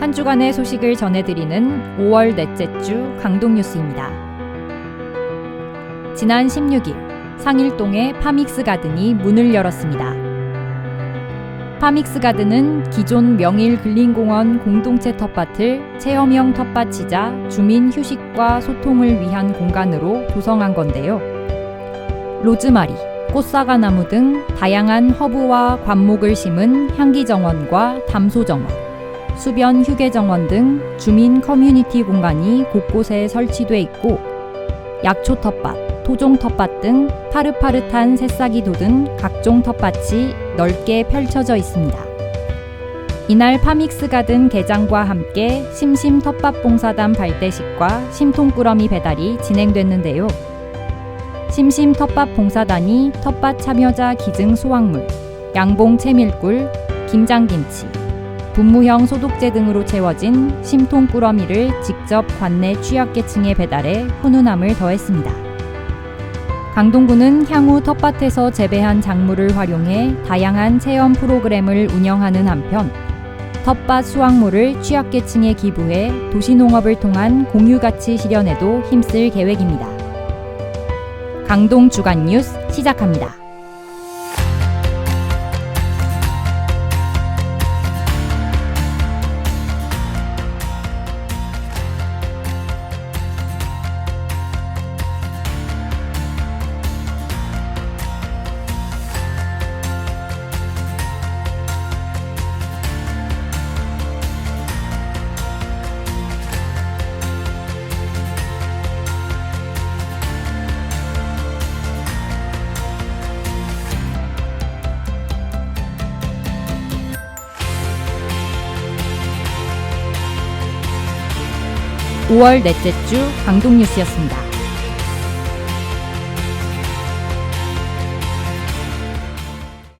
한 주간의 소식을 전해드리는 5월 넷째 주 강동뉴스입니다. 지난 16일 상일동의 파믹스 가든이 문을 열었습니다. 파믹스 가든은 기존 명일 근린공원 공동체 텃밭을 체험형 텃밭이자 주민 휴식과 소통을 위한 공간으로 조성한 건데요. 로즈마리, 꽃사과나무 등 다양한 허브와 관목을 심은 향기정원과 담소정원, 수변 휴게 정원 등 주민 커뮤니티 공간이 곳곳에 설치돼 있고 약초 텃밭, 토종 텃밭 등 파릇파릇한 새싹이 돋은 각종 텃밭이 넓게 펼쳐져 있습니다. 이날 파믹스 가든 개장과 함께 심심 텃밭 봉사단 발대식과 심통꾸러미 배달이 진행됐는데요. 심심 텃밭 봉사단이 텃밭 참여자 기증 수확물, 양봉 채밀꿀, 김장김치, 분무형 소독제 등으로 채워진 심통꾸러미를 직접 관내 취약계층에 배달해 훈훈함을 더했습니다. 강동구는 향후 텃밭에서 재배한 작물을 활용해 다양한 체험 프로그램을 운영하는 한편 텃밭 수확물을 취약계층에 기부해 도시농업을 통한 공유가치 실현에도 힘쓸 계획입니다. 강동 주간 뉴스 시작합니다. (5월) 넷째 주 강동 뉴스였습니다.